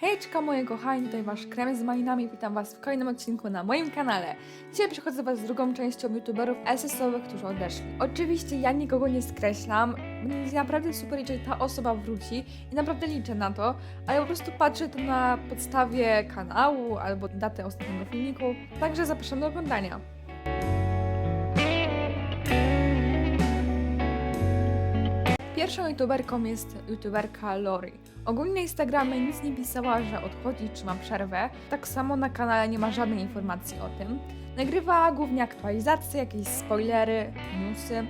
Hejczka moje kochani, tutaj wasz krem z malinami, witam was w kolejnym odcinku na moim kanale. Dzisiaj przychodzę do was z drugą częścią youtuberów SS-owych, którzy odeszli. Oczywiście ja nikogo nie skreślam, naprawdę super, jeżeli ta osoba wróci i naprawdę liczę na to, ale po prostu patrzę to na podstawie kanału albo daty ostatniego filmiku, także zapraszam do oglądania. Pierwszą youtuberką jest youtuberka Lori. Ogólnie na Instagramie nic nie pisała, że odchodzi czy ma przerwę. Tak samo na kanale nie ma żadnej informacji o tym. Nagrywa głównie aktualizacje, jakieś spoilery, newsy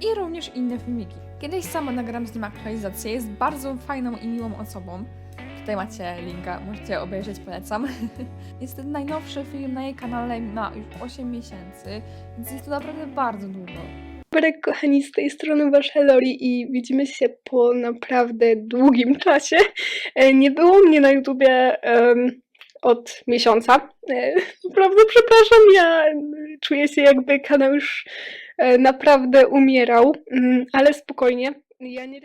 i również inne filmiki. Kiedyś sama nagram z nim aktualizację, jest bardzo fajną i miłą osobą. Tutaj macie linka, możecie obejrzeć, polecam. jest to najnowszy film na jej kanale, ma już 8 miesięcy, więc jest to naprawdę bardzo długo. Berek, kochani, z tej strony Wasza Lori i widzimy się po naprawdę długim czasie. E, Nie było mnie na YouTubie em, od miesiąca. E, Naprawdę przepraszam, ja e, czuję się jakby kanał już naprawdę umierał, Mm, ale spokojnie, ja nie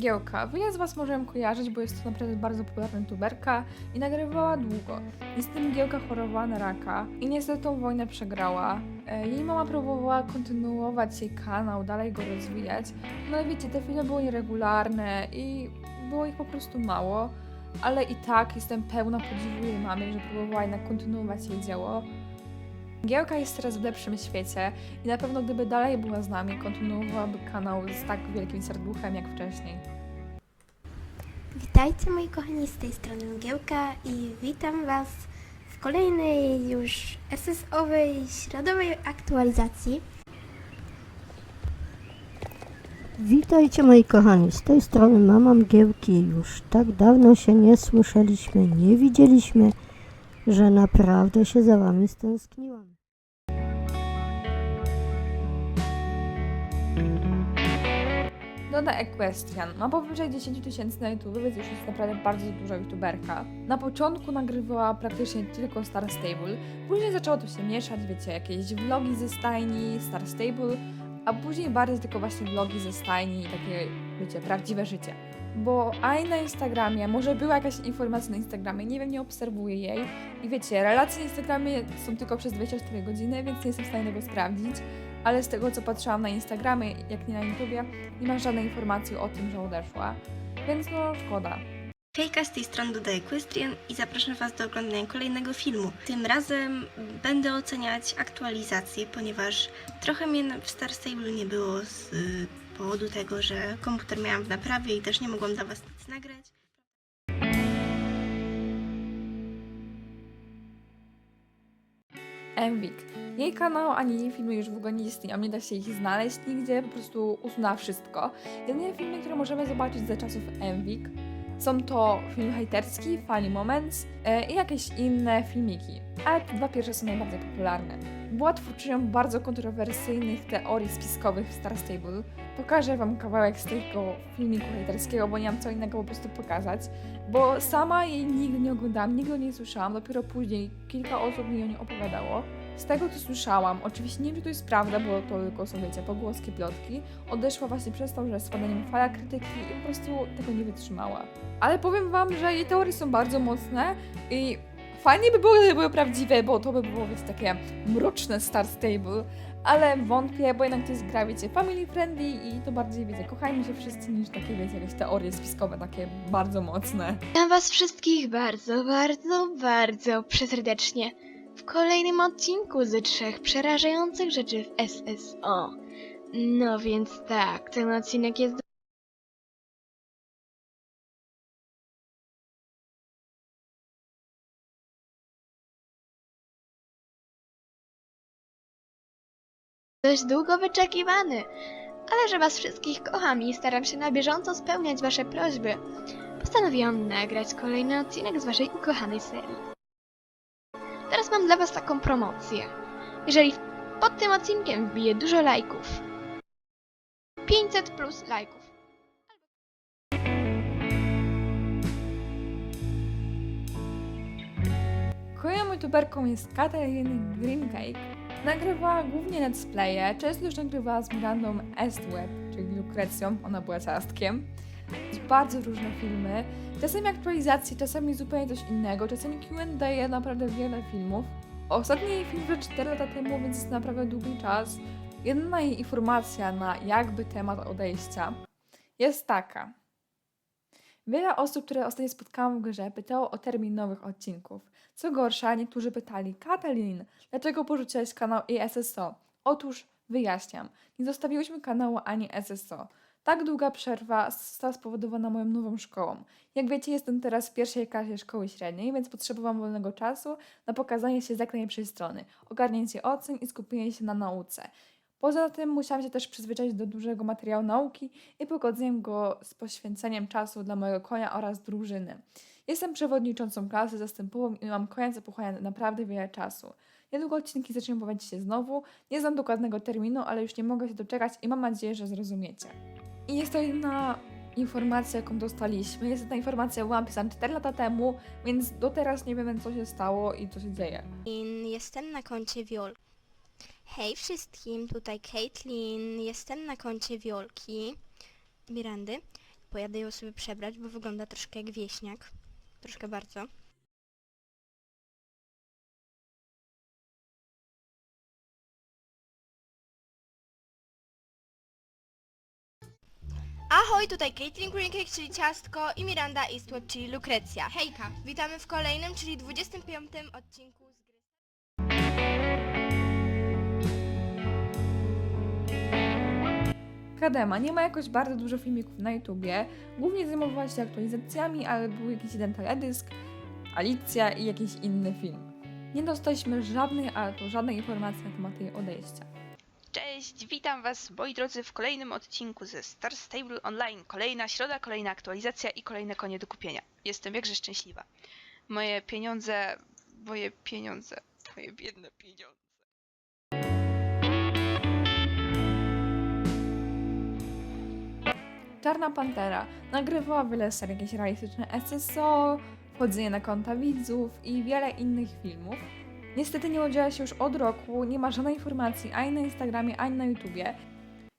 Mgiełka. Wiele z Was może ją kojarzyć, bo jest to naprawdę bardzo popularna youtuberka i nagrywała długo. Niestety Mgiełka chorowała na raka i niestety tą wojnę przegrała. E, Jej mama próbowała kontynuować jej kanał, dalej go rozwijać, no ale wiecie, te filmy były nieregularne i było ich po prostu mało, ale i tak jestem pełna podziwu jej mamy, że próbowała jednak kontynuować jej dzieło. Mgiełka jest teraz w lepszym świecie i na pewno gdyby dalej była z nami, kontynuowałaby kanał z tak wielkim serduchem jak wcześniej. Witajcie moi kochani, z tej strony Mgiełka i witam Was w kolejnej już SS-owej środowej aktualizacji. Witajcie moi kochani, z tej strony mama Mgiełki. Już tak dawno się nie słyszeliśmy, nie widzieliśmy, że naprawdę się za wami stęskniłam. Doda Equestrian ma powyżej 10 tysięcy na YouTube, więc już jest naprawdę bardzo duża youtuberka. Na początku nagrywała praktycznie tylko Star Stable, później zaczęło to się mieszać, wiecie, jakieś vlogi ze stajni, Star Stable, a później bardziej tylko właśnie vlogi ze stajni i takie, wiecie, prawdziwe życie. Bo aj na Instagramie, może była jakaś informacja na Instagramie, nie wiem, nie obserwuję jej. I wiecie, relacje na Instagramie są tylko przez 24 godziny, więc nie jestem w stanie tego sprawdzić. Ale z tego, co patrzyłam na Instagramie, jak nie na YouTubie, nie ma żadnej informacji o tym, że odeszła. Więc no, szkoda. Hejka, z tej strony Duda Equestrian i zapraszam Was do oglądania kolejnego filmu. Tym razem będę oceniać aktualizację, ponieważ trochę mnie w Star Stable nie było z y, powodu tego, że komputer miałam w naprawie i też nie mogłam dla Was nic nagrać. Envik. Jej kanał ani jej filmy już w ogóle nie istnieją, nie da się ich znaleźć nigdzie, po prostu usunęła wszystko. Jedyne filmy, które możemy zobaczyć za czasów Envik są to film hejterski, Funny Moments e, i jakieś inne filmiki. Ale te dwa pierwsze są najbardziej popularne. Była twórczynią bardzo kontrowersyjnych teorii spiskowych w Star Stable. Pokażę wam kawałek z tego filmiku hejterskiego, bo nie mam co innego po prostu pokazać. Bo sama jej nigdy nie oglądałam, nigdy o niej słyszałam, dopiero później kilka osób mi o niej opowiadało. Z tego co słyszałam, oczywiście nie wiem czy to jest prawda, bo to tylko są wiecie, pogłoski, plotki, odeszła właśnie przez to, że spada fala krytyki i po prostu tego nie wytrzymała. Ale powiem wam, że jej teorie są bardzo mocne i fajnie by było, gdyby były prawdziwe, bo to by było wiecie, takie mroczne Star Stable, ale wątpię, bo jednak to jest gra, wiecie, family friendly i to bardziej, wiecie, kochajmy się wszyscy niż takie, wiecie, jakieś teorie spiskowe, takie bardzo mocne. Witam Was wszystkich bardzo, bardzo, bardzo przeserdecznie w kolejnym odcinku ze trzech przerażających rzeczy w SSO. No więc tak, ten odcinek jest dość długo wyczekiwany, ale że Was wszystkich kocham i staram się na bieżąco spełniać Wasze prośby, postanowiłam nagrać kolejny odcinek z waszej ukochanej serii. Teraz mam dla was taką promocję. Jeżeli pod tym odcinkiem wbije dużo lajków, 500 plus lajków, Kolejną youtuberką jest Katarina Greencake. Nagrywała głównie let's playe, często już nagrywała z Mirandą Estweb, czyli Lukrecją, ona była ciastkiem. Bardzo różne filmy, czasami aktualizacje, czasami zupełnie coś innego, czasami Q&A, naprawdę wiele filmów. Ostatni film że 4 lata temu, więc jest naprawdę długi czas. Jedna jej informacja na jakby temat odejścia jest taka. Wiele osób, które ostatnio spotkałam w grze, pytało o termin nowych odcinków. Co gorsza, niektórzy pytali, Katalin, dlaczego porzuciłeś kanał i SSO? Otóż wyjaśniam, nie zostawiłyśmy kanału ani SSO. Tak długa przerwa została spowodowana moją nową szkołą. Jak wiecie, jestem teraz w pierwszej klasie szkoły średniej, więc potrzebowałam wolnego czasu na pokazanie się z jak najlepszej strony, ogarnięcie ocen i skupienie się na nauce. Poza tym musiałam się też przyzwyczaić do dużego materiału nauki i pogodzeniem go z poświęceniem czasu dla mojego konia oraz drużyny. Jestem przewodniczącą klasy zastępową i mam konia, co pochłania naprawdę wiele czasu. Niedługo odcinki zaczną pojawiać się znowu. Nie znam dokładnego terminu, ale już nie mogę się doczekać i mam nadzieję, że zrozumiecie. I jest to jedna informacja, jaką dostaliśmy. Jest ta informacja była napisana 4 lata temu, więc do teraz nie wiemy, co się stało i co się dzieje. Jestem na koncie Wiol. Hej wszystkim, tutaj Caitlin, jestem na koncie Wiolki. Mirandy. Pojadę ją sobie przebrać, bo wygląda troszkę jak wieśniak. Troszkę bardzo. Ahoj, tutaj Caitlin Greencake, czyli ciastko i Miranda Eastwood, czyli Lukrecja. Hejka! Witamy w kolejnym, czyli 25 odcinku z gry. Kadema nie ma jakoś bardzo dużo filmików na YouTubie. Głównie zajmowała się aktualizacjami, ale był jakiś jeden teledysk, Alicja i jakiś inny film. Nie dostaliśmy żadnej, ale to żadnej informacji na temat jej odejścia. Cześć, witam Was moi drodzy w kolejnym odcinku ze Star Stable Online. Kolejna środa, kolejna aktualizacja i kolejne konie do kupienia. Jestem jakże szczęśliwa. Moje pieniądze, moje pieniądze, moje biedne pieniądze. Czarna Pantera nagrywała wiele serii, jakieś realistyczne SSO, wchodzenie na konta widzów i wiele innych filmów. Niestety nie udziela się już od roku, nie ma żadnej informacji ani na Instagramie, ani na YouTubie.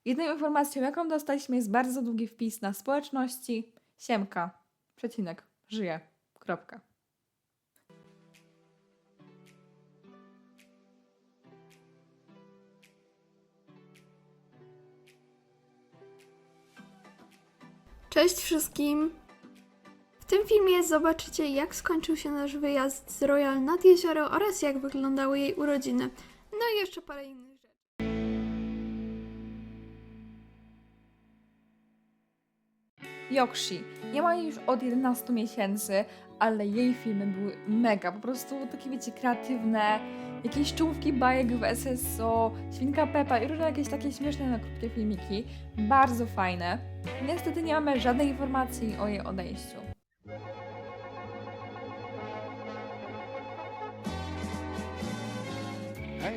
Jedyną informacją, jaką dostaliśmy, jest bardzo długi wpis na społeczności. Siemka, przecinek, żyje, kropka. Cześć wszystkim! W tym filmie zobaczycie, jak skończył się nasz wyjazd z Royal nad jezioro oraz jak wyglądały jej urodziny. No i jeszcze parę innych rzeczy. Yokshi. Nie ma jej już od 11 miesięcy, ale jej filmy były mega, po prostu takie wiecie, kreatywne, jakieś czołówki bajek w SSO, Świnka Pepa i różne jakieś takie śmieszne, na krótkie filmiki. Bardzo fajne. Niestety nie mamy żadnej informacji o jej odejściu.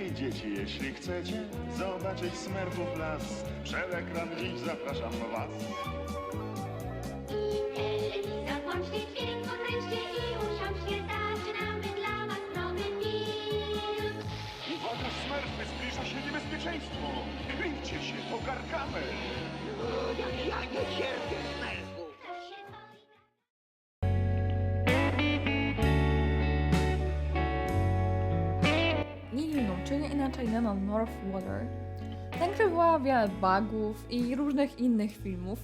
Hej dzieci, jeśli chcecie zobaczyć smerfów las, przed ekran dziś zapraszam was. Zapłączcie dźwięk, podręczcie i usiądźcie, zaczynamy dla was nowy film. Uwaga, smerfy, zbliża się niebezpieczeństwo! Kryjcie się, to Gargamel! Ktoś się boi, Inaczej Nano Northwater, nagrywała wiele bugów i różnych innych filmów.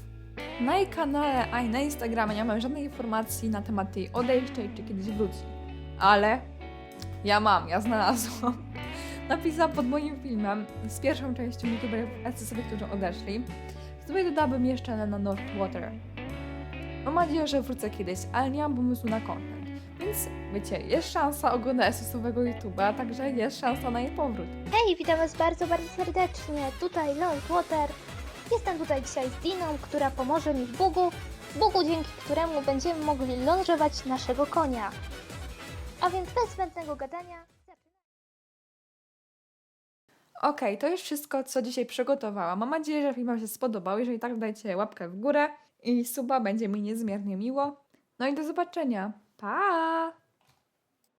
Na jej kanale, a i na Instagramie nie mamy żadnej informacji na temat jej odejścia i czy kiedyś wróci. Ale ja mam, ja znalazłam. Napisała pod moim filmem z pierwszą częścią youtuberów SS-owych, którzy odeszli. Tutaj dodałabym jeszcze na Northwater. Mam nadzieję, że wrócę kiedyś, ale nie mam pomysłu na content. Więc wiecie, jest szansa oglądać SS-owego YouTube'a, także jest szansa na jej powrót. Hej, witam Was bardzo, bardzo serdecznie. Tutaj Lord Water. Jestem tutaj dzisiaj z Diną, która pomoże mi w bugu. Bugu, dzięki któremu będziemy mogli lążować naszego konia. A więc bez zbędnego gadania. Okej, to już wszystko, co dzisiaj przygotowałam. Mam nadzieję, że film Wam się spodobał. Jeżeli tak, dajcie łapkę w górę i suba, będzie mi niezmiernie miło. No i do zobaczenia. Pa!